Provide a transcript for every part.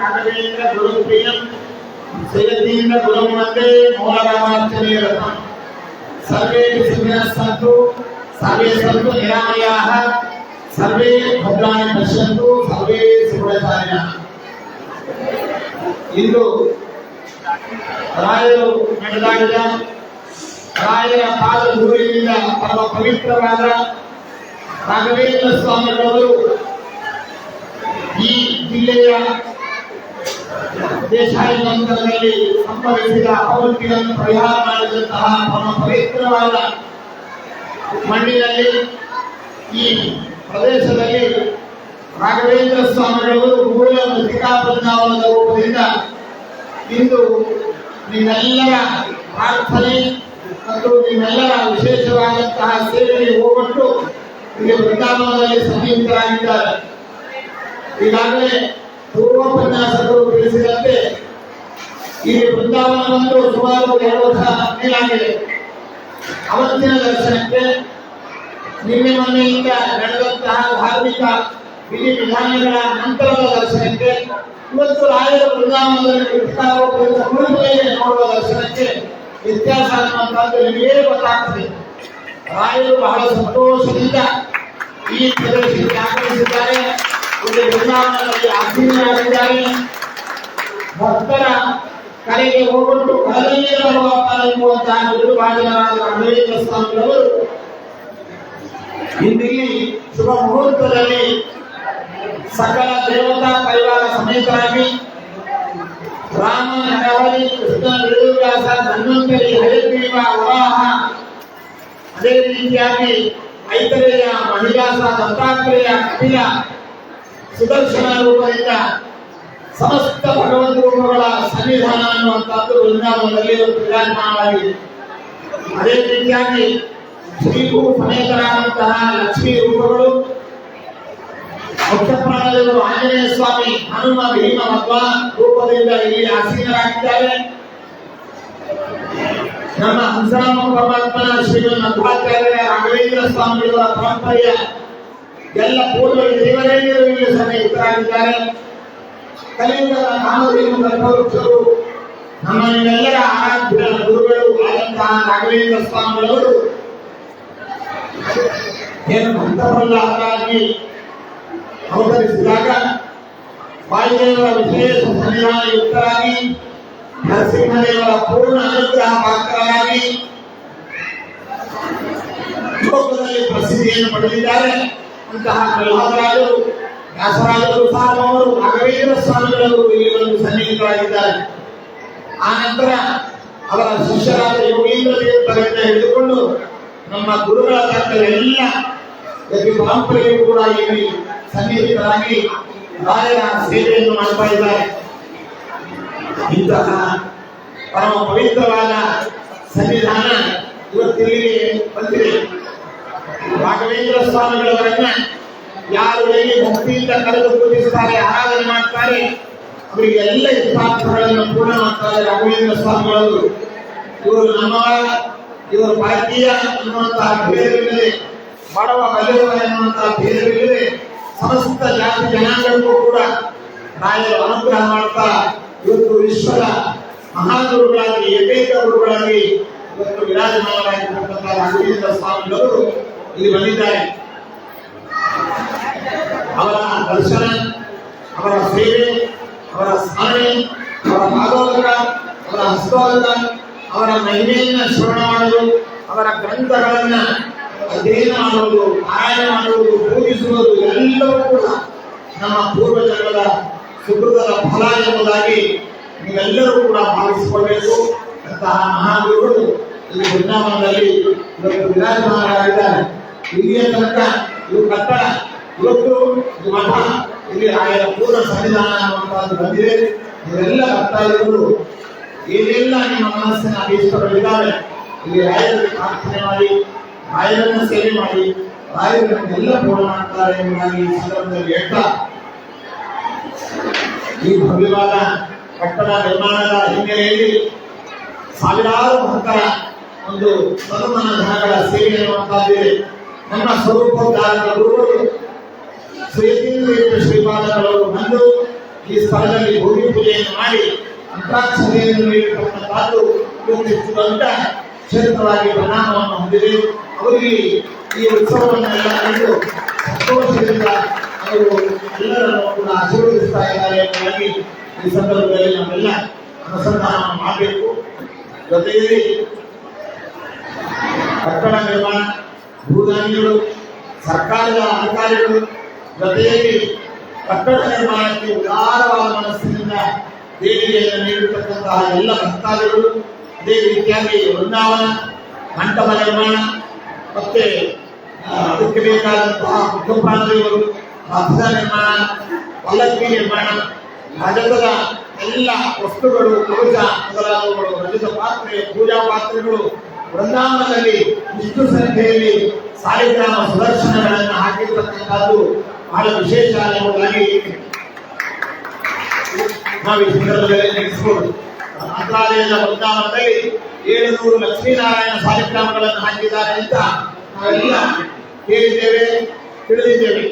ರಾಘವೇಂದ್ರ ಗುರುಪ್ರಿಯಂ ಜಯತೀಂದ್ರ ಗುರುಮಂದೇ ಮೌಲರಾಮಾರ್ಚನೆ ರಥಂ ಸರ್ವೇ ಸುಖಿನಃ ಸಂತು ಸರ್ವೇ ಸಂತು ನಿರಾಮಯಾಃ ಸರ್ವೇ ಭದ್ರಾಣಿ ಪಶ್ಯಂತು ಸರ್ವೇ ಸುಖಚಾರಿಣಃ ಇಂದು ರಾಯರು ನಡೆದಾಡಿದ ರಾಯರ ಪಾದ ಧೂಳಿನಿಂದ ಪರಮ ಪವಿತ್ರವಾದ ರಾಘವೇಂದ್ರ ಸ್ವಾಮಿಗಳವರು ಈ ಜಿಲ್ಲೆಯ ದೇಶಾಯಂತರದಲ್ಲಿ ಸಂಭವಿಸಿದ ಅಪವೃತ್ತಿಗಳನ್ನು ಪರಿಹಾರ ಮಾಡಿದಂತಹ ಪರಮ ಪವಿತ್ರವಾದ ಮಣ್ಣಿನಲ್ಲಿ ಈ ಪ್ರದೇಶದಲ್ಲಿ ರಾಘವೇಂದ್ರ ಸ್ವಾಮಿಗಳು ಮೂಲ ಮೃತಿಕಾ ಬೃಂದಾವನದ ರೂಪದಿಂದ ಇಂದು ನಿಮ್ಮೆಲ್ಲರ ಪ್ರಾರ್ಥನೆ ಮತ್ತು ನಿಮ್ಮೆಲ್ಲರ ವಿಶೇಷವಾದಂತಹ ಸೇವೆಗೆ ಹೋಗಟ್ಟು ಇಲ್ಲಿ ವೃಂದಾವನದಲ್ಲಿ ಸಂಯುಕ್ತರಾಗಿದ್ದಾರೆ ಈಗಾಗಲೇ ಪೂರ್ವೋಪನ್ಯಾಸಕರು ತಿಳಿಸಿದಂತೆ ಈ ವೃಂದಾವನ ಬಂದು ಸುಮಾರು ಎರಡು ವರ್ಷ ಮೇಲಾಗಿದೆ ಅವತ್ತಿನ ದರ್ಶನಕ್ಕೆ ನಿನ್ನೆ ಮೊನ್ನೆಯಿಂದ ನಡೆದಂತಹ ಧಾರ್ಮಿಕ ವಿಧಿ ವಿಧಾನಗಳ ನಂತರದ ದರ್ಶನಕ್ಕೆ ಇವತ್ತು ರಾಯರ ಕೃಷ್ಣಾರೋಪದಿಂದ ಮುಳುಗಡೆಗೆ ನೋಡುವ ದರ್ಶನಕ್ಕೆ ವ್ಯತ್ಯಾಸ ಅನ್ನುವಂಥದ್ದು ನಿಮಗೆ ಗೊತ್ತಾಗ್ತದೆ. ರಾಯರು ಬಹಳ ಸಂತೋಷದಿಂದ ಈ ಪ್ರದೇಶಕ್ಕೆ ಆಗಮಿಸಿದ್ದಾರೆ. ಇಲ್ಲಿ ವೃಂದಾವನದಲ್ಲಿ ಆಸೀನರಾಗಿದ್ದಾರೆ ಭಕ್ತರ ಕರೆಗೆ ಹೋಗ್ಬಿಟ್ಟು ಕಳೆದಲ್ಲೇ ಬರುವಪ್ಪ ಎಂಬುವಂತಹ ಗುರುಭಾಜನರಾದ ರಾಘವೇಂದ್ರ ಸ್ವಾಮಿಗಳವರು ಇಂದಿಲ್ಲಿ ಶುಭ ಮುಹೂರ್ತದಲ್ಲಿ ಸಕಲ ದೇವತಾ ಪರಿವಾರ ಸಮೇತರಾಗಿ ರಾಮ ನರಹರಿ ಕೃಷ್ಣ ವೇದವ್ಯಾಸ ಧನ್ವಂತರಿ ಹರಿಗ್ರೀವ ವರಾಹ ಅದೇ ರೀತಿಯಾಗಿ ಐತರೇಯ ಮಹಿಳಾಸ ದತ್ತಾತ್ರೇಯ ಕಪಿಲ ಸುದರ್ಶನ ರೂಪದಿಂದ ಸಮಸ್ತ ಭಗವಂತ ರೂಪಗಳ ಸನ್ನಿಧಾನ ಅನ್ನುವಂಥದ್ದು ವೃಂದಾವನದಲ್ಲಿ ವಿರಾಜಮಾನವಾಗಿದೆ. ಅದೇ ರೀತಿಯಾಗಿ ಶ್ರೀಭೂ ಸಮೇತರಾದಂತಹ ಲಕ್ಷ್ಮೀ ರೂಪಗಳು ಮುಖ್ಯಪ್ರಾಣದೇವರು ಆಂಜನೇಯ ಸ್ವಾಮಿ ಹನುಮ ಭೀಮ ಮಧ್ವ ರೂಪದಿಂದ ಇಲ್ಲಿ ಆಸೀನರಾಗಿದ್ದಾರೆ. ನಮ್ಮ ಹಂಸರಾಮ ಪರಮಾತ್ಮನ ಶ್ರೀ ಮಧ್ವಾಚಾರ್ಯ ರಾಘವೇಂದ್ರ ಸ್ವಾಮಿಗಳ ಪರಂಪರೆಯ ಎಲ್ಲ ಪೂರ್ವ ದೇವರೇಂದ್ರರು ಇಲ್ಲಿ ಸನ್ನಿಹಿತರಾಗಿದ್ದಾರೆ ಕಲಿಯುಗದ ನಾಮಧೇನು ಗರ್ಭವೃಕ್ಷರು ನಮ್ಮ ನಿಮ್ಮೆಲ್ಲರ ಆರಾಧ್ಯ ಗುರುಗಳು ಆದಂತಹ ರಾಘವೇಂದ್ರ ಸ್ವಾಮಿಗಳವರು ಏನು ಭಕ್ತಪ್ರಹ್ಲಾದರಾಗಿ ಅವತರಿಸಿದಾಗ ವಾಯುದೇವರ ವಿಶೇಷ ಸನ್ನಿಧಾನ ಯುಕ್ತರಾಗಿ ನರಸಿಂಹದೇವರ ಪೂರ್ಣ ಅನುಗ್ರಹ ಪಾತ್ರರಾಗಿ ಲೋಕದಲ್ಲಿ ಪ್ರಸಿದ್ಧಿಯನ್ನು ಪಡೆದಿದ್ದಾರೆ ಅಂತಹ ಪ್ರಹ್ಲಾದರಾಜರು ವ್ಯಾಸರಾಜರು ಸಾರ್ವವರು ರಾಘವೇಂದ್ರ ಸ್ವಾಮಿಗಳವರು ಇಲ್ಲಿ ಒಂದು ಸನ್ನಿಹಿತರಾಗಿದ್ದಾರೆ ಆ ನಂತರ ಅವರ ಶಿಷ್ಯರಾದ ಯೋಗೀಂದ್ರ ದೇವರಿಂದ ಹಿಡಿದುಕೊಂಡು ನಮ್ಮ ಗುರುಗಳ ತಕ್ಕ ಎಲ್ಲ ಪ್ರತಿ ಪರಂಪರೆಯೂ ಕೂಡ ಇಲ್ಲಿ ಸನ್ನಿಹಿತರಾಗಿ ರಾಯರ ಸೇವೆಯನ್ನು ಮಾಡ್ತಾ ಇದ್ದಾರೆ ಇಂತಹ ಪರಮ ಪವಿತ್ರವಾದ ಸನ್ನಿಧಾನ ಇವತ್ತಿಲ್ಲಿಗೆ ಬಂದಿದೆ. ರಾಘವೇಂದ್ರ ಸ್ವಾಮಿಗಳವರನ್ನ ಯಾರು ಎಲ್ಲಿ ಭಕ್ತಿಯಿಂದ ಕರೆದು ಪೂಜಿಸುತ್ತಾರೆ ಆರಾಧನೆ ಮಾಡ್ತಾರೆ ಅವರಿಗೆ ಎಲ್ಲ ಇಷ್ಟಾರ್ಥಗಳನ್ನು ಪೂರ್ಣ ಮಾಡ್ತಾರೆ ರಾಘವೇಂದ್ರ ಸ್ವಾಮಿಗಳವರು. ಇವರು ನಮ್ಮ ಇವರು ಭಾರತೀಯ ಅನ್ನುವಂತಹ ಭೇದವಿಲ್ಲದೆ, ಬಡವ ಬಲಿರುವ ಎನ್ನುವಂತಹ ಭೇದವಿಲ್ಲದೆ ಸಮಸ್ತ ಜಾತಿ ಜನಾಂಗಕ್ಕೂ ಕೂಡ ರಾಯರು ಅನುಗ್ರಹ ಮಾಡ್ತಾ, ಇವತ್ತು ವಿಶ್ವದ ಮಹಾಗುರುಗಳಾಗಿ ಏಕೈಕ ಗುರುಗಳಾಗಿ ಇವತ್ತು ವಿರಾಜಮಾನರಾಗಿರ್ತಕ್ಕಂಥ ರಾಘವೇಂದ್ರ ಸ್ವಾಮಿಗಳವರು ಇಲ್ಲಿ ಬಂದಿದ್ದಾರೆ. ಅವರ ದರ್ಶನ, ಅವರ ಸೇವೆ, ಅವರ ಸ್ಮರಣೆ, ಅವರ ಭಾಗವತ, ಅವರ ಹಸ್ತೋದಕ ಅವರ ಮಹಿಮೆಯನ್ನ ಶ್ರವಣ ಮಾಡಲು ಅವರ ಗ್ರಂಥಗಳನ್ನ ಅಧ್ಯಯನ ಮಾಡುವುದು, ಪಾರಾಯಣ ಮಾಡುವುದು, ಪೂಜಿಸುವುದು ಎಲ್ಲವೂ ಕೂಡ ನಮ್ಮ ಪೂರ್ವಜನ್ಮದ ಸುಕೃತದ ಫಲ ಎಂಬುದಾಗಿ ನೀವೆಲ್ಲರೂ ಕೂಡ ಭಾವಿಸಿಕೊಳ್ಬೇಕು. ಅಂತಹ ಮಹಾಗುರುಗಳು ಇಲ್ಲಿ ವೃಂದಾವನದಲ್ಲಿ ಇವತ್ತು ವಿರಾಜಮಾನರಾಗಿದ್ದಾರೆ. ಇಲ್ಲಿಯ ತನಕ ಇದು ಕಟ್ಟಡ ಇವತ್ತು ಮಠ, ಇಲ್ಲಿ ಆಯಾ ಪೂರ್ಣ ಸನ್ನಿಧಾನ ಅನ್ನುವಂಥದ್ದು ಬಂದಿದೆ. ಇವರೆಲ್ಲ ಭಕ್ತಾದಿಗಳು ಏನೆಲ್ಲ ನಿಮ್ಮ ಮನಸ್ಸಿನ ಅಭೀಷ್ಟಗಳಿದ್ದಾವೆ ಇಲ್ಲಿ ರಾಯರಲ್ಲಿ ಪ್ರಾರ್ಥನೆ ಮಾಡಿ, ರಾಯರನ್ನು ಸೇವೆ ಮಾಡಿ ರಾಯರನ್ನೆಲ್ಲ ಪೂರ್ಣ ಮಾಡ್ತಾರೆ ಎಂಬುದಾಗಿ ಈ ಸಂದರ್ಭದಲ್ಲಿ ಹೇಳ್ತಾ. ಈ ಭವ್ಯವಾದ ಕಟ್ಟಡ ನಿರ್ಮಾಣದ ಹಿನ್ನೆಲೆಯಲ್ಲಿ ಸಾವಿರಾರು ಭಕ್ತರ ಒಂದು ತನುಮನ ಧನಗಳ ಸೇವೆ ಎನ್ನುವಂತಹದ್ದಿದೆ ನಮ್ಮ ಸ್ವರೂಪ ಶ್ರೀಪಾದಗಳವರು ಬಂದು ಈ ಸ್ಥಳದಲ್ಲಿ ಭೂಮಿ ಪೂಜೆಯನ್ನು ಮಾಡಿ ಇವತ್ತು ದೊಡ್ಡ ಕ್ಷೇತ್ರವಾಗಿ ಪರಿಣಾಮವನ್ನು ಹೊಂದಿದೆ. ಅವರಿಗೆ ಈ ಉತ್ಸವವನ್ನೆಲ್ಲ ಕಂಡು ಸಂತೋಷದಿಂದ ಅವರು ಎಲ್ಲರನ್ನು ಕೂಡ ಆಶೀರ್ವದಿಸ್ತಾ ಇದ್ದಾರೆ ಎಂಬುದಾಗಿ ಈ ಸಂದರ್ಭದಲ್ಲಿ ನಾವೆಲ್ಲ ಅನುಸಂಧಾನ ಮಾಡಬೇಕು. ಜೊತೆಯಲ್ಲಿ ಕಟ್ಟಡ ನಿರ್ಮಾಣ ಭೂದಾನಿಗಳು ಸರ್ಕಾರದ ಅಧಿಕಾರಿಗಳು ಜೊತೆಯಲ್ಲಿ ಕಟ್ಟಡ ನಿರ್ಮಾಣಕ್ಕೆ ಉದಾರವಾದ ಮನಸ್ಸಿನಿಂದ ದೇಣಿಗೆಯನ್ನು ನೀಡಿರ್ತಕ್ಕಂತಹ ಎಲ್ಲ ಭಕ್ತಾದಿಗಳು ಅದೇ ರೀತಿಯಾಗಿ ವೃಂದಾವನ ಮಂಟಪ ನಿರ್ಮಾಣ ಮತ್ತೆ ಆ, ಅದಕ್ಕೆ ಬೇಕಾದಂತಹ ಮುಖ್ಯಪ್ರಾಂತಿಗಳು ರಥದ ನಿರ್ಮಾಣ ಪಲ್ಲಕ್ಕಿ ನಿರ್ಮಾಣ ರಜತದ ಎಲ್ಲ ವಸ್ತುಗಳು ಕವಚ ಮೊದಲಾದವುಗಳು ರಜತ ಪಾತ್ರೆ ಪೂಜಾ ಪಾತ್ರೆಗಳು ವೃಂದಾವನದಲ್ಲಿ ಇಷ್ಟು ಸಂಖ್ಯೆಯಲ್ಲಿ ಸಾಲಿಗ್ರಾಮ ಸುದರ್ಶನಗಳನ್ನು ಹಾಕಿರ್ತಕ್ಕಂಥದ್ದು ಬಹಳ ವಿಶೇಷ ಎಂಬುದಾಗಿ ನಾವು ಈ ಸಂದರ್ಭದಲ್ಲಿ ನೆನೆಸಬಹುದು ಮಂತ್ರಾಲಯದ ವೃಂದಾವನದಲ್ಲಿ ಏಳುನೂರು ಲಕ್ಷ್ಮೀನಾರಾಯಣ ಸಾಲಿಗ್ರಾಮಗಳನ್ನು ಹಾಕಿದ್ದಾರೆ ಅಂತ ನಾವೆಲ್ಲ ಕೇಳಿದ್ದೇವೆ, ತಿಳಿದಿದ್ದೇವೆ.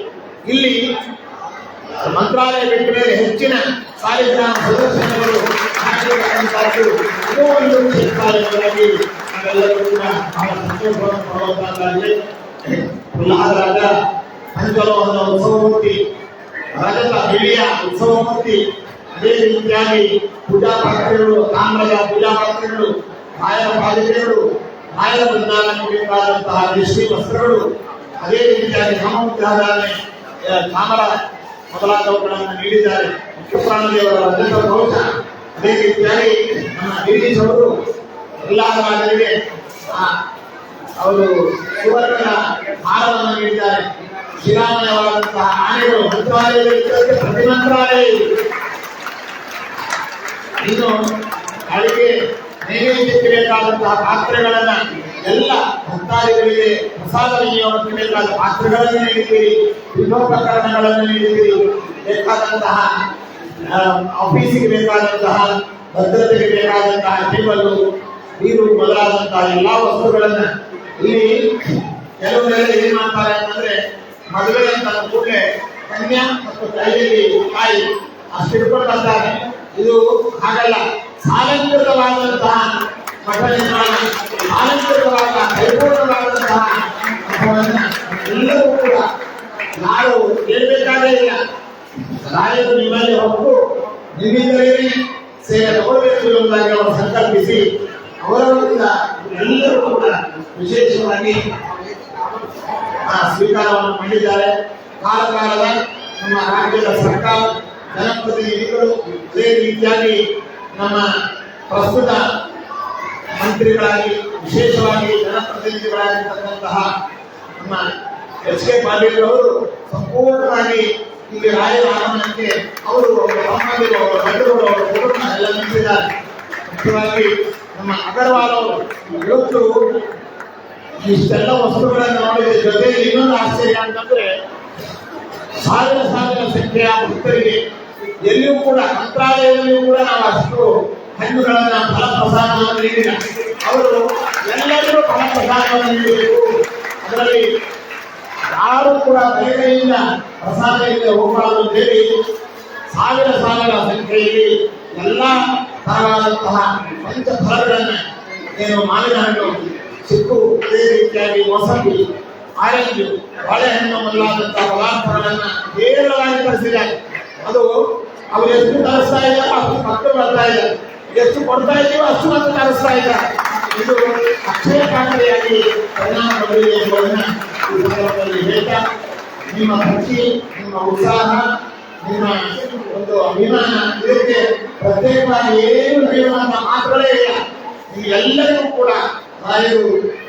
ಇಲ್ಲಿ ಮಂತ್ರಾಲಯ ಬಿಟ್ಟ ಮೇಲೆ ಹೆಚ್ಚಿನ ಸಾಲಿಗ್ರಾಮ ಪ್ರದರ್ಶನಗಳು ಹಾಕಿರ್ತಕ್ಕಂಥದ್ದು ಒಂದು ಕ್ಷೇತ್ರಾಲಯಗಳಲ್ಲಿ ನಾವೆಲ್ಲರೂ ಕೂಡ ಬಹಳ ಸಂತೋಷವನ್ನು ಪಡುವಂತಾಗಿದೆ ಪ್ರಹ್ಲಾದರಾಜ ಪಂಚಲೋಹದ ಉತ್ಸವಮೂರ್ತಿ ರಜತ ಬೆಳ್ಳಿಯ ಉತ್ಸವಮೂರ್ತಿ ಅದೇ ರೀತಿಯಾಗಿ ಪೂಜಾ ಪಾತ್ರೆಗಳು ತಾಮ್ರದ ಪೂಜಾ ಪಾತ್ರೆಗಳು ರಾಯರ ಪಾಲಿಕೆಗಳು ರಾಯರ ಬೃಂದಾವನಕ್ಕೆ ಬೇಕಾದಂತಹ ರೇಷ್ಮೆ ವಸ್ತ್ರಗಳು ಅದೇ ರೀತಿಯಾಗಿ ನಾಮೋದ್ಧಾರಣೆ ತಾಮರ ಮೊದಲಾದವುಗಳನ್ನು ನೀಡಿದ್ದಾರೆ ಮುಖ್ಯ ಪ್ರಾಣದೇವರ ರಜತ ಕವಚ ಅದೇ ರೀತಿಯಾಗಿ ನಮ್ಮ ಗಿರೀಶವರು ಎಲ್ಲರಿಗೆ ಅವರು ಸುವರ್ಣ ಹಾರವನ್ನು ನೀಡಿದ್ದಾರೆ. ಶಿಲಾಮಯವಾದಂತಹ ಆನೆಗಳು ಮಂತ್ರಾಲಯದಲ್ಲಿ ಪ್ರತಿ ಮಂತ್ರಾಲಯ. ಇನ್ನು ಅಡಿಗೆ ನೈವೇದ್ಯಕ್ಕಿಡಬೇಕಾದಂತಹ ಪಾತ್ರೆಗಳನ್ನ ಎಲ್ಲ ಭಕ್ತಾದಿಗಳಿಗೆ ಪ್ರಸಾದ ವಿನಿಯೋಗಕ್ಕೆ ಬೇಕಾದ ಪಾತ್ರೆಗಳನ್ನು ನೀಡಿದ್ದೀರಿ. ಪೀಠೋಪಕರಣಗಳನ್ನು ನೀಡಿದ್ದೀರಿ. ಬೇಕಾದಂತಹ ಆಫೀಸಿಗೆ ಬೇಕಾದಂತಹ, ಭದ್ರತೆಗೆ ಬೇಕಾದಂತಹ ಟೇಬಲ್ ನೀರು ಮೊದಲಾದಂತಹ ಎಲ್ಲಾ ವಸ್ತುಗಳನ್ನ ಇಲ್ಲಿ ಕೆಲವರೆಲ್ಲ ಏನ್ ಮಾಡ್ತಾರೆ ಅಂತಂದ್ರೆ ಮದುವೆ ಅಂತ ಕೂಡಲೇ ಕನ್ಯಾ ಮತ್ತು ಕೈಯಲ್ಲಿ ಕಾಯಿ ಅಷ್ಟು ಹಿಡ್ಕೊಂಡು ಇದು ಹಾಗಲ್ಲ. ಸಾಲಂಕೃತವಾದಂತಹ ಮಠ ನಿರ್ಮಾಣ ಸಾಲಂಕೃತವಾದ ಪರಿಪೂರ್ಣವಾದಂತಹ ಎಲ್ಲರೂ ಕೂಡ ನಾವು ಕೇಳಬೇಕಾದೇ ಇಲ್ಲ. ರಾಯರು ನಿಮ್ಮಲ್ಲಿ ಹೊತ್ತು ನಿಮ್ಮಿಂದಲೇ ಸೇವೆ ತಗೊಳ್ಬೇಕು ಎಂಬುದಾಗಿ ಅವರು ಸಂಕಲ್ಪಿಸಿ ಅವರವರಿಂದ ಎಲ್ಲರೂ ಕೂಡ ವಿಶೇಷವಾಗಿ ಆ ಸ್ವೀಕಾರವನ್ನು ಮಾಡಿದ್ದಾರೆ. ಕಾಲ ಕಾಲದ ನಮ್ಮ ರಾಜ್ಯದ ಸರ್ಕಾರ ಜನಪ್ರತಿನಿಧಿಗಳು ಅದೇ ರೀತಿಯಾಗಿ ನಮ್ಮ ಪ್ರಸ್ತುತ ಮಂತ್ರಿಗಳಾಗಿ, ವಿಶೇಷವಾಗಿ ಜನಪ್ರತಿನಿಧಿಗಳಾಗಿರ್ತಕ್ಕಂತಹ ನಮ್ಮ ಎಚ್ ಕೆ ಪಾಟೀಲ್ ಅವರು ಸಂಪೂರ್ಣವಾಗಿ ಇಲ್ಲಿ ರಾಯರ ಆಗಮನಕ್ಕೆ ಅವರು ಅವರ ಸಂಬಂಧಿಗಳು ಅವರ ಬಂಧುಗಳು ಅವರ ಕುಟುಂಬ ಎಲ್ಲ ನಿಂತಿದ್ದಾರೆ. ಮುಖ್ಯವಾಗಿ ನಮ್ಮ ಅಗರ್ವಾಲ್ ಅವರು ಇವತ್ತು ಇಷ್ಟೆಲ್ಲ ವಸ್ತುಗಳನ್ನು ನೋಡಿದ ಜೊತೆಗೆ ಇನ್ನೊಂದು ಆಶ್ಚರ್ಯ ಅಂತಂದ್ರೆ, ಸಾವಿರ ಸಾವಿರ ಸಂಖ್ಯೆಯ ಭಕ್ತರಿಗೆ ಎಲ್ಲಿಯೂ ಕೂಡ, ಮಂತ್ರಾಲಯದಲ್ಲಿಯೂ ಕೂಡ ನಾವು ಅಷ್ಟು ಹಣ್ಣುಗಳನ್ನ ಫಲಪ್ರಸಾದವನ್ನು ನೀಡಿಲ್ಲ. ಅವರು ಎಲ್ಲರಿಗೂ ಫಲಪ್ರಸಾದವನ್ನು ನೀಡಬೇಕು. ಅದರಲ್ಲಿ ಯಾರು ಕೂಡ ಬೇರೆಯಿಂದ ಪ್ರಸಾದ ಇಲ್ಲದೆ ಹೋಗಬಾರದು ಅಂತ ಹೇಳಿ ಸಾವಿರ ಸಾವಿರ ಸಂಖ್ಯೆಯಲ್ಲಿ ಎಲ್ಲ ತರವಾದಂತಹ ಪಂಚ ಫಲಗಳನ್ನ ಏನು ಮಾವಿನ ಹಣ್ಣು ಚಿಕ್ಕು ಅದೇ ರೀತಿಯಾಗಿ ಮೊಸಂಬಿ ಆರೆಂಜು ಬಾಳೆಹಣ್ಣು ಮೊದಲಾದಂತಹ ಪದಾರ್ಥಗಳನ್ನ ಹೇರಳವಾಗಿ ತರಿಸಿದ್ದಾರೆ ಅದು ಅವ್ರು ಎಷ್ಟು ತರಿಸ್ತಾ ಇದ್ದಾರೆ, ಅಷ್ಟು ಮಕ್ಕಳು ಬರ್ತಾ ಇದ್ದಾರೆ ಎಷ್ಟು ಕೊಡ್ತಾ ಇದೀವೋ ಅಷ್ಟು ಮತ್ತೆ ತರಿಸ್ತಾ ಇದ್ದಾರೆ. ಇದು ಅಕ್ಷಯ ಪಾತ್ರೆಯಾಗಿ ಪರಿಣಾಮ ಬರಲಿದೆ ಎಂಬುದನ್ನ ಈ ಸಂದರ್ಭದಲ್ಲಿ ಹೇಳ್ತಾ, ನಿಮ್ಮ ಭಕ್ತಿ ನಿಮ್ಮ ಉತ್ಸಾಹ ನಿಮ್ಮ ಒಂದು ಅಭಿಮಾನ ಇದಕ್ಕೆ ಪ್ರತ್ಯೇಕವಾಗಿ ಏನು ಹೇಳುವಂತ ಮಾತ್ರವೇ ಇಲ್ಲ. ಎಲ್ಲರಿಗೂ ಕೂಡ ರಾಯರು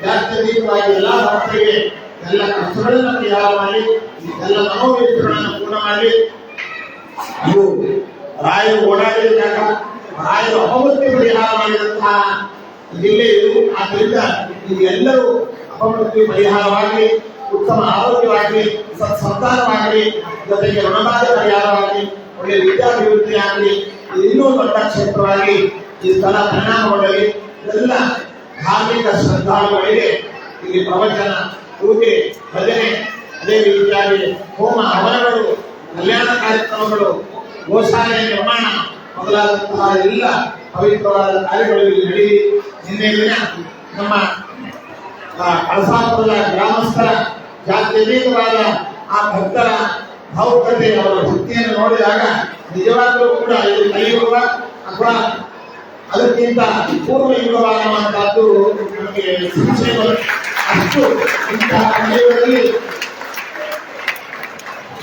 ಜಾತ್ಯತೀತವಾಗಿ ಎಲ್ಲ ಭಾಷೆಗೆ ಎಲ್ಲ ಕಷ್ಟಗಳನ್ನು ಪರಿಹಾರ ಮಾಡಿ, ಎಲ್ಲ ಮನೋವೇದಗಳನ್ನು ಪೂರ್ಣ ಮಾಡಿ. ಇದು ರಾಯರು ಓಡಾಡಿದಾಗ ರಾಯರು ಅಪಮೃತ್ಯು ಪರಿಹಾರ ಮಾಡಿದಂತಹ ಜಿಲ್ಲೆ ಇದು ಆದ್ದರಿಂದ ಇದು ಎಲ್ಲರೂ ಅಪಮೃತ್ಯು ಪರಿಹಾರವಾಗಿ ಉತ್ತಮ ಆರೋಗ್ಯವಾಗಲಿ ಸತ್ ಸಂತಾನವಾಗಲಿ, ಜೊತೆಗೆ ಋಣಬಾಧ ಪರಿಹಾರವಾಗಿ ಒಳ್ಳೆ ವಿದ್ಯಾಭಿವೃದ್ಧಿ ಆಗಲಿ ಇನ್ನೂ ದೊಡ್ಡ ಕ್ಷೇತ್ರವಾಗಿ ಈ ಸ್ಥಳ ಪರಿಣಾಮಗೊಳ್ಳಲಿ ಎಲ್ಲ ಧಾರ್ಮಿಕ ಶ್ರದ್ಧಾಳುಗಳಿಗೆ ಇಲ್ಲಿ ಪ್ರವಚನ, ಪೂಜೆ, ಭಜನೆ, ಅದೇ ರೀತಿಯಾಗಿ ಹೋಮ ಹವನಗಳು, ಕಲ್ಯಾಣ ಕಾರ್ಯಕ್ರಮಗಳು, ಗೋಶಾಲೆ ನಿರ್ಮಾಣ ಮೊದಲಾದಂತಹ ಎಲ್ಲ ಪವಿತ್ರವಾದ ಕಾರ್ಯಗಳು ಇಲ್ಲಿ ನಡೆಯಲಿ. ನಿನ್ನೆ ದಿನ ನಮ್ಮ ಕಳಸಾಪುರದ ಗ್ರಾಮಸ್ಥರ ಜಾತ್ಯತೀತವಾದ ಆ ಭಕ್ತರ ಭಾವುಕತೆ, ಅವರ ಭಕ್ತಿಯನ್ನು ನೋಡಿದಾಗ ನಿಜವಾಗ್ಲೂ ಕೂಡ ಇದು ಕಲಿಯುಗ ಅಥವಾ ಅದಕ್ಕಿಂತ ಪೂರ್ವ ಯುಗವಾಗುವಂತಹದ್ದು ನಮಗೆ ಸಂಶಯ ಅಷ್ಟು ಇಂತಹ ಕಲಿಯುಗದಲ್ಲಿ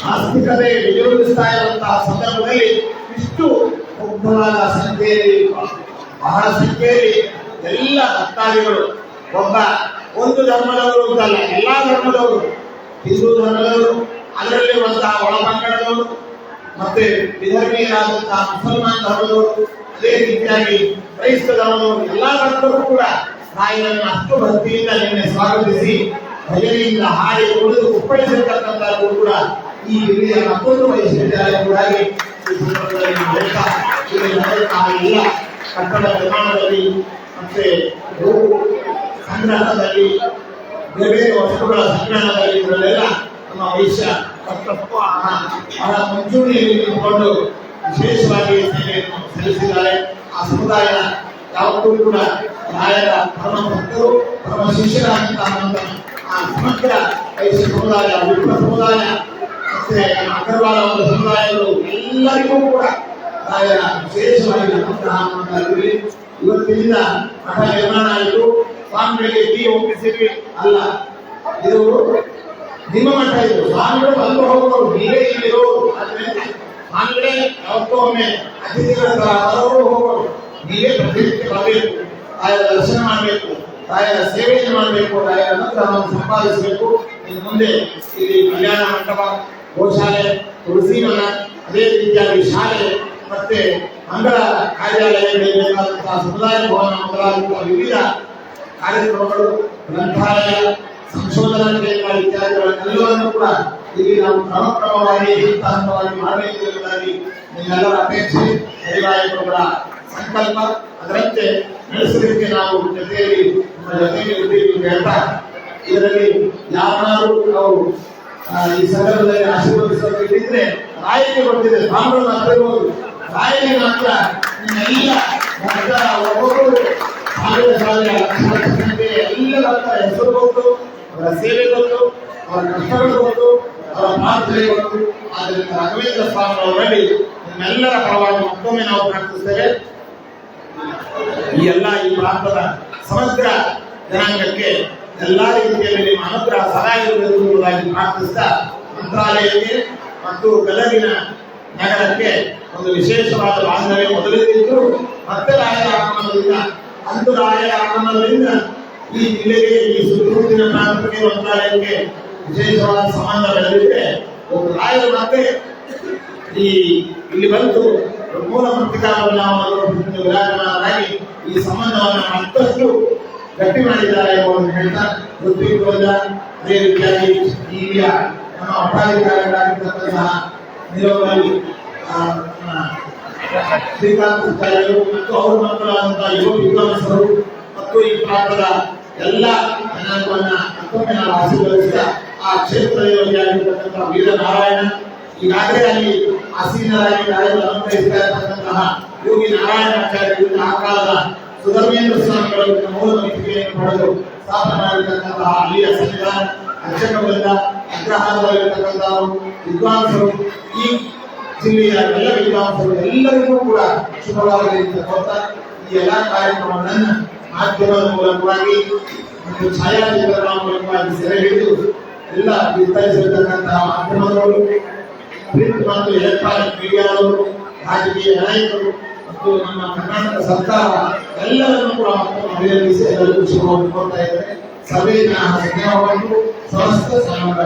ಆಸ್ತಿಕತೆ ವಿಜೃಂಭಿಸ್ತಾ ಇರುವಂತಹ ಸಂದರ್ಭದಲ್ಲಿ ಇಷ್ಟು ಮುಗ್ಧವಾದ ಸಂಖ್ಯೆಯಲ್ಲಿ ಬಹಳ ಸಂಖ್ಯೆಯಲ್ಲಿ ಎಲ್ಲ ಭಕ್ತಾದಿಗಳು ಒಬ್ಬ ಒಂದು ಧರ್ಮದವರು ಅಂತಲ್ಲ ಎಲ್ಲಾ ಧರ್ಮದವರು. ಹಿಂದೂ ಧರ್ಮದವರು, ಅದರಲ್ಲಿ ಬಂತಹ ಒಳಪಂಗಡದವರು, ಮತ್ತೆ ವಿಧರ್ಮೀಯರಾದಂತಹ ಮುಸಲ್ಮಾನ್ ಧರ್ಮದವರು, ಅದೇ ರೀತಿಯಾಗಿ ಕ್ರೈಸ್ತ ಧರ್ಮದವರು, ಎಲ್ಲಾ ಧರ್ಮದವರು ಕೂಡ ತಾಯಿಯನ್ನು ಅಷ್ಟು ಭಕ್ತಿಯಿಂದ ನಿನ್ನೆ ಸ್ವಾಗತಿಸಿ, ಭಜನೆಯಿಂದ ಹಾಡಿ ಕುಡಿದು ಕುಪ್ಪಳಿಸಿರ್ತಕ್ಕಂಥದ್ದು ಕೂಡ ಈ ಹಿರಿಯ ಮತ್ತೊಂದು ವೈಶಿಷ್ಟ್ಯ ಕೂಡ ಇಲ್ಲಿ ಕಟ್ಟಡ ನಿರ್ಮಾಣದಲ್ಲಿ ಮತ್ತೆ ಸಂಗ್ರಹದಲ್ಲಿ ಬೇರೆ ಬೇರೆ ವಸ್ತುಗಳ ಸಂಗ್ರಹದಲ್ಲಿ ಇದರಲ್ಲೆಲ್ಲ ನಮ್ಮ ವೈಶ್ಯ ಕಟ್ಟಪ್ಪ ಬಹಳ ಮುಂಚೂಣಿಯಲ್ಲಿ ನಿಂತುಕೊಂಡು ವಿಶೇಷವಾಗಿ ಸೇವೆಯನ್ನು ಸಲ್ಲಿಸಿದ್ದಾರೆ. ಆ ಸಮುದಾಯ ಯಾವತ್ತೂ ಕೂಡ ರಾಯರ ಪರಮ ಭಕ್ತರು, ಪರಮ ಶಿಷ್ಯರಾಗಿದ್ದಂತಹ ಆ ಸಮಗ್ರ ವೈಶ್ಯ ಸಮುದಾಯ ವಿಪ್ರ ಸಮುದಾಯ, ಮತ್ತೆ ಅಗರ್ವಾಲ ಅವರ ಸಮುದಾಯಗಳು ಎಲ್ಲರಿಗೂ ಕೂಡ ರಾಯರ ವಿಶೇಷವಾಗಿ ಇದ್ದೀವಿ. ಇವತ್ತಿನಿಂದ ಮಠ ನಿರ್ಮಾಣ ಆಯಿತು. ಸ್ವಾಮಿಗಳಿಗೆ ಟೀ ಒಪ್ಪಿಸಿದ್ವಿ. ಅಲ್ಲ, ಇದು ನಿಮ್ಮ ಮಠ ಇದು. ಸ್ವಾಮಿಗಳು ಬಂದು ಹೋಗೋರು ನೀವೇ ಇಲ್ಲಿರೋರು ಆದ್ರಿಂದ ಸ್ವಾಮಿಗಳೇ ಯಾವತ್ತೋ ಒಮ್ಮೆ ಅತಿಥಿಗಳ ನೀವೇ ಪ್ರತಿನಿತ್ಯ ಬರಬೇಕು ತಾಯಿಯ ದರ್ಶನ ಮಾಡಬೇಕು. ತಾಯಿಯ ಸೇವೆಯನ್ನು ಮಾಡಬೇಕು. ತಾಯಿಯ ಅನುಗ್ರಹವನ್ನು ಸಂಪಾದಿಸಬೇಕು. ಇನ್ನು ಮುಂದೆ ಇಲ್ಲಿ ಕಲ್ಯಾಣ ಮಂಟಪ, ಗೋಶಾಲೆ, ತುಳಸಿ ಮನ ಅದೇ ರೀತಿಯಾಗಿ ಶಾಲೆ ಮತ್ತೆ ಮಂಗಳ ಕಾರ್ಯಾಲಯಗಳಿಗೆ ಬೇಕಾದಂತಹ ಸಮುದಾಯ ಭವನ ಮೊದಲಾದಂತಹ ವಿವಿಧ ಕಾರ್ಯಕ್ರಮಗಳು, ಗ್ರಂಥಾಲಯ, ಸಂಶೋಧನಾ ಕೇಂದ್ರ ಇತ್ಯಾದಿಗಳನ್ನೆಲ್ಲವನ್ನು ಕೂಡ ಇಲ್ಲಿ ನಾವು ಕ್ರಮಕ್ರಮವಾಗಿ ಹಂತ ಹಂತವಾಗಿ ಮಾಡಬೇಕು ಎಂಬುದಾಗಿ ನಿಮ್ಮೆಲ್ಲರ ಅಪೇಕ್ಷೆ ಕೈಗಾರಿಕೆಗಳ ಸಂಕಲ್ಪ. ಅದರಂತೆ ನಡೆಸಲಿಕ್ಕೆ ನಾವು ಜೊತೆಯಲ್ಲಿ ನಮ್ಮ ಜೊತೆಗೆ ಇದ್ದೀವಿ ಅಂತ ಹೇಳ್ತಾ, ಇದರಲ್ಲಿ ಯಾರು ನಾವು ಈ ಸಂದರ್ಭದಲ್ಲಿ ಆಶೀರ್ವದಿಸಬೇಕಿದ್ರೆ ಆಯ್ಕೆ ಬರ್ತಿದೆ ಬ್ರಾಹ್ಮಣ ಮಾತಾಡ್ಬೋದು ರಾಯಿಗೆ ಮಾತ್ರ ನಿಮ್ಮೆಲ್ಲ ಭಕ್ತ ಒಬ್ಬೊಬ್ಬರು ಸಾವಿರ ಸಾವಿರ ಲಕ್ಷ ಲಕ್ಷ ಸಂಖ್ಯೆ ಎಲ್ಲ ಭಕ್ತರ ಹೆಸರು ಗೊತ್ತು ಅವರ ಸೇವೆ ಗೊತ್ತು ಅವರ ಕಷ್ಟಗಳು ಗೊತ್ತು ಅವರ ಪ್ರಾರ್ಥನೆ ಗೊತ್ತು ಆದ್ದರಿಂದ ರಾಘವೇಂದ್ರ ಸ್ವಾಮಿ ಅವರಲ್ಲಿ ನಿಮ್ಮೆಲ್ಲರ ಪರವಾಗಿ ಮತ್ತೊಮ್ಮೆ ನಾವು ಪ್ರಾರ್ಥಿಸ್ತೇವೆ. ಈ ಎಲ್ಲ ಈ ಪ್ರಾಂತದ ಸಮಗ್ರ ಜನಾಂಗಕ್ಕೆ ಎಲ್ಲ ರೀತಿಯಲ್ಲಿ ನಿಮ್ಮ ಅನುಗ್ರಹ ಸದಾ ಇರಬೇಕು ಎಂಬುದಾಗಿ ಪ್ರಾರ್ಥಿಸ್ತಾ ಮಂತ್ರಾಲಯಕ್ಕೆ ಮತ್ತು ಗದಗಿನ ನಗರಕ್ಕೆ ಒಂದು ವಿಶೇಷವಾದ ಬಾಂಧವ್ಯ ಮೊದಲಿದ್ದಿದ್ದು ಮತ್ತೆ ರಾಯರ ಆಗಮನದಿಂದ ಅಂದು ರಾಯರ ಆಗಮನದಿಂದ ಈ ಜಿಲ್ಲೆಗೆ ಈ ಸುತ್ತಮುತ್ತಿನ ಪ್ರಾಂತಕ್ಕೆ ಮಂತ್ರಾಲಯಕ್ಕೆ ವಿಶೇಷವಾದ ಸಂಬಂಧ ಬೆಳೆದಿದೆ. ಒಬ್ಬ ರಾಯರು ಮತ್ತೆ ಈ ಇಲ್ಲಿ ಬಂದು ಮೂಲ ಪತ್ರಿಕಾವನ್ನು ವಿರಾಜಮಾನರಾಗಿ ಈ ಸಂಬಂಧವನ್ನು ಮತ್ತಷ್ಟು ಗಟ್ಟಿ ಮಾಡಿದ್ದಾರೆ ಎಂಬುದನ್ನು ಹೇಳ್ತಾ ವೃತ್ತಿಗೋದ ಅದೇ ರೀತಿಯಾಗಿ ಇಲ್ಲಿಯ ನಮ್ಮ ಅಪರಾಧಿಕಾರರಾಗಿರ್ತಕ್ಕಂತಹ ನಿಲೋಗಲ್ಲಿ ಶ್ರೀಕಾಂತ್ ಉಪಾಧ್ಯಾಯರು ಮತ್ತು ಅವರ ಮಕ್ಕಳಾದಂತಹ ಮತ್ತು ಈ ಪ್ರಾಂತದ ಎಲ್ಲ ಜನಾಂಗವನ್ನ ಮತ್ತೊಮ್ಮೆ ನಾವು ಆಶೀರ್ವದಿಸಿದ ಆ ಕ್ಷೇತ್ರ ಯೋಗಿಯಾಗಿರ್ತಕ್ಕಂತಹ ವೀರನಾರಾಯಣ, ಈಗಾಗಲೇ ಅಲ್ಲಿ ಆಸೀನರಾಗಿ ರಾಯರು ಅನುಗ್ರಹಿಸ್ತಾ ಇರತಕ್ಕಂತಹ ಯೋಗಿ ನಾರಾಯಣಾಚಾರ್ಯರು ಆ ಕಾಲದ ಸುಧರ್ಮೇಂದ್ರ ಸ್ವಾಮಿಗಳು ಮೂಲ ಮಿತಿಗೆಯನ್ನು ಪಡೆದು ಸ್ಥಾಪನೆ ಮಾಡಿರ್ತಕ್ಕಂತಹ ಅಲ್ಲಿಯ ಅರ್ಚಕವೃಂದ ಅಗ್ರಹಾರವಾಗಿರ್ತಕ್ಕಂಥ ವಿದ್ವಾಂಸರು, ಈ ಜಿಲ್ಲೆಯ ಎಲ್ಲ ವಿದ್ವಾಂಸರು ಎಲ್ಲರಿಗೂ ಕೂಡ ಶುಭವಾಗಲಿ ಅಂತ ಕೊಡ್ತಾ ಈ ಎಲ್ಲ ಕಾರ್ಯಕ್ರಮಗಳನ್ನು ಮಾಧ್ಯಮದ ಮೂಲಕವಾಗಿ ಮತ್ತು ಛಾಯಾಚಿತ್ರಗಳ ಮೂಲಕವಾಗಿ ಸೆರೆ ಹಿಡಿದು ಎಲ್ಲ ವಿಸ್ತರಿಸಿರ್ತಕ್ಕಂತಹ ಮಾಧ್ಯಮದವರು ಪ್ರಿಂಟ್ ಮತ್ತು ಎಲೆಕ್ಟ್ರಾನಿಕ್ ಮೀಡಿಯಾದವರು, ರಾಜಕೀಯ ನಾಯಕರು ಮತ್ತು ನಮ್ಮ ಕರ್ನಾಟಕ ಸರ್ಕಾರ ಎಲ್ಲರನ್ನೂ ಕೂಡ ಅಭಿನಂದಿಸಿ ಎಲ್ಲರಿಗೂ ಶುಭವನ್ನು ಕೊಡ್ತಾ ಇದ್ದಾರೆ ಸಭೆಯ ಸ್ನೇಹವನ್ನು ಸಮಸ್ತ ಸಮಾಜ